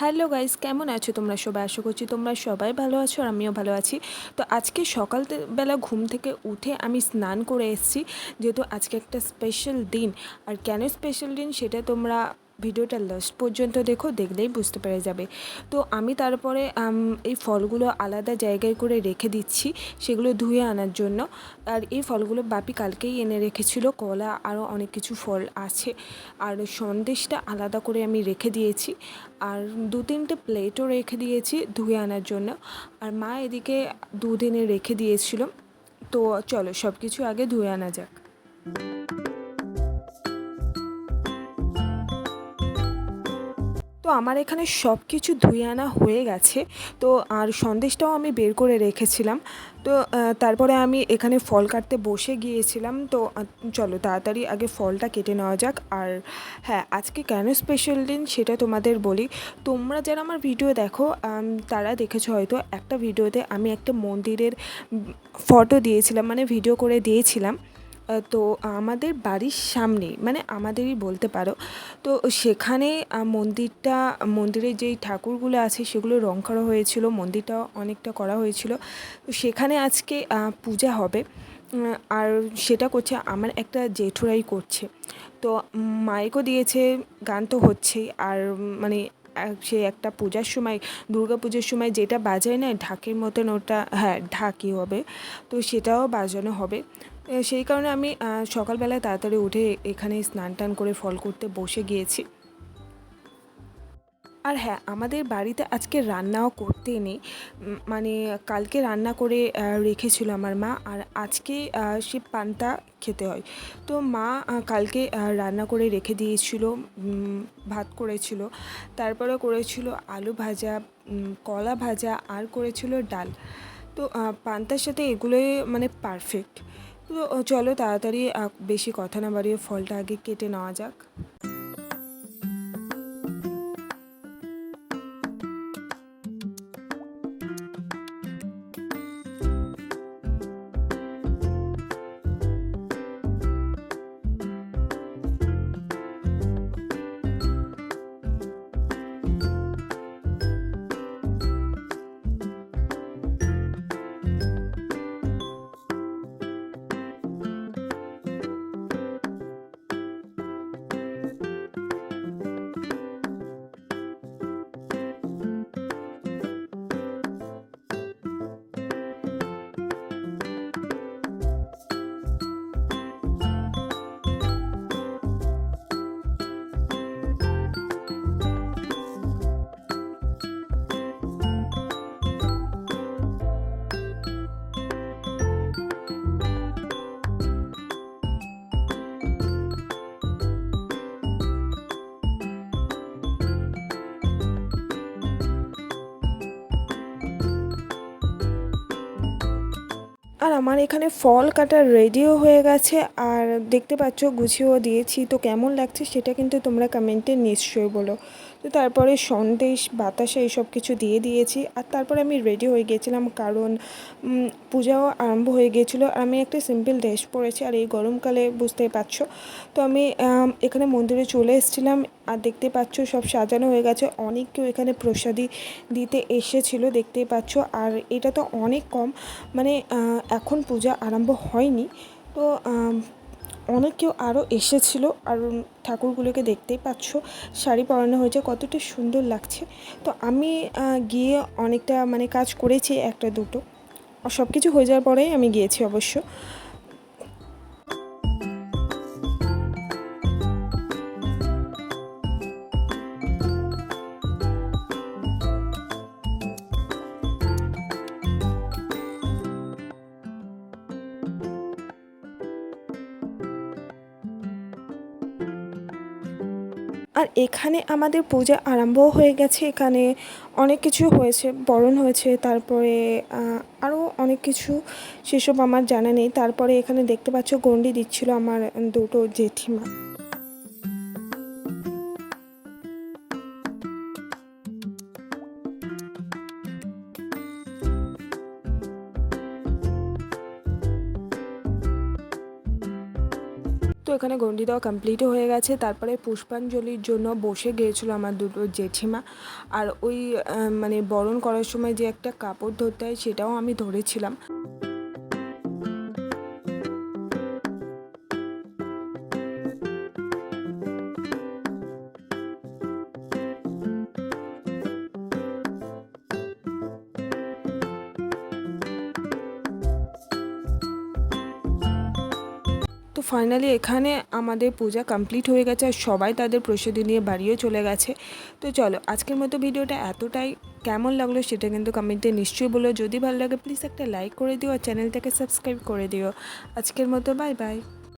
Hello guys, কেমন আছো তোমরা সবাই? আশা করছি তোমরা সবাই ভালো আছো আর আমিও ভালো আছি। তো আজকে সকালবেলা ঘুম থেকে উঠে আমি স্নান করে এসেছি। যেহেতু আজকে একটা স্পেশাল দিন, আর কেন স্পেশাল দিন সেটা তোমরা ভিডিওটা লাস্ট পর্যন্ত দেখো, দেখলেই বুঝতে পেরে যাবে। তো আমি তারপরে এই ফলগুলো আলাদা জায়গায় করে রেখে দিচ্ছি, সেগুলো ধুয়ে আনার জন্য। আর এই ফলগুলো বাপি কালকেই এনে রেখেছিল, কলা আরও অনেক কিছু ফল আছে। আর সন্দেশটা আলাদা করে আমি রেখে দিয়েছি। আর দু তিনটে প্লেটও রেখে দিয়েছি ধুয়ে আনার জন্য। আর মা এদিকে দুধ এনে রেখে দিয়েছিল। তো চলো সব কিছু আগে ধুয়ে আনা যাক। তো আমার এখানে সব কিছু ধুয়ে আনা হয়ে গেছে। তো আর সন্দেশটাও আমি বের করে রেখেছিলাম। তো তারপরে আমি এখানে ফল কাটতে বসে গিয়েছিলাম। তো চলো তাড়াতাড়ি আগে ফলটা কেটে নেওয়া যাক। আর হ্যাঁ আজকে কেন স্পেশাল দিন সেটা তোমাদের বলি। তোমরা যারা আমার ভিডিও দেখো তারা দেখেছ হয়তো একটা ভিডিওতে আমি একটা মন্দিরের ফটো দিয়েছিলাম মানে ভিডিও করে দিয়েছিলাম। তো আমাদের বাড়ির সামনে মানে আমাদেরই বলতে পারো, তো সেখানে মন্দিরটা, মন্দিরের যেই ঠাকুরগুলো আছে সেগুলো রং করা হয়েছিল, মন্দিরটাও অনেকটা করা হয়েছিল। তো সেখানে আজকে পূজা হবে আর সেটা করছে আমার একটা জেঠুরাই করছে। তো মাইকও দিয়েছে, গান তো হচ্ছেই, আর মানে সে একটা পূজার সময়, দুর্গা পুজোর সময় যেটা বাজায় না, ঢাকের মতন ওটা হ্যাঁ ঢাকি হবে, তো সেটাও বাজানো হবে। সেই কারণে আমি সকালবেলায় তাড়াতাড়ি উঠে এখানে স্নান টান করে ফল করতে বসে গিয়েছি। আর হ্যাঁ আমাদের বাড়িতে আজকে রান্নাও করতে নেই মানে কালকে রান্না করে রেখেছিল আমার মা। আর আজকে সে পান্তা খেতে হয়। তো মা কালকে রান্না করে রেখে দিয়েছিল ভাত করেছিল। তারপরে করেছিল আলু ভাজা কলা ভাজা, আর করেছিল ডাল। তো পান্তার সাথে এগুলোই মানে পারফেক্ট তো চলো তাড়াতাড়ি বেশি কথা না বাড়িয়ে ফলটা আগে কেটে নেওয়া যাক। আর আমার এখানে ফল কাটা রেডিও হয়ে গেছে আর দেখতে পাচ্ছ, গুছিয়েও দিয়েছি। তো কেমন লাগছে সেটা কিন্তু তোমরা কমেন্টে নিশ্চয়ই বলো। তো তারপরে সন্দেশ, বাতাসা এইসব কিছু দিয়ে দিয়েছি। আর তারপরে আমি রেডি হয়ে গিয়েছিলাম কারণ পূজাও আরম্ভ হয়ে গিয়েছিল আর আমি একটা সিম্পল ড্রেস পরেছি আর এই গরমকালে বুঝতেই পারছ। তো আমি এখানে মন্দিরে চলে এসেছিলাম। আর দেখতে পাচ্ছ সব সাজানো হয়ে গেছে। অনেক কেউ এখানে প্রসাদি দিতে এসেছিল, দেখতেই পাচ্ছ। আর এটা তো অনেক কম। মানে এখন পূজা আরম্ভ হয়নি। তো অনেক কেউ আরও এসেছিল আর ঠাকুরগুলোকে দেখতেই পাচ্ছ। শাড়ি পরানো হয়েছে, কতটা সুন্দর লাগছে। তো আমি গিয়ে অনেকটা মানে কাজ করেছি একটা দুটো। সব কিছু হয়ে যাওয়ার পরেই আমি গিয়েছি অবশ্য। আর এখানে আমাদের পূজা আরম্ভ হয়ে গেছে। এখানে অনেক কিছু হয়েছে, বরণ হয়েছে, তারপরে আরও অনেক কিছু সেসব আমার জানা নেই। তারপরে এখানে দেখতে পাচ্ছ গন্ডি দিচ্ছিল আমার দুটো জেঠিমা। এখানে গন্ডি দেওয়া কমপ্লিট হয়ে গেছে। তারপরে পুষ্পাঞ্জলির জন্য বসে গিয়েছিল আমার দুটো জেঠিমা। আর ওই মানে বরণ করার সময় যে একটা কাপড় ধরতে হয় সেটাও আমি ধরেছিলাম। ফাইনালি এখানে আমাদের পূজা কমপ্লিট হয়ে গেছে আর সবাই তাদের প্রসাদি নিয়ে বাড়িও চলে গেছে। তো চলো, আজকের মতো ভিডিওটা এতটাই। কেমন লাগল সেটা কিন্তু কমেন্টে নিশ্চয়ই বলো। যদি ভালো লাগে প্লিজ একটা লাইক করে দিও আর চ্যানেলটাকে সাবস্ক্রাইব করে দিও। আজকের মতো বাই বাই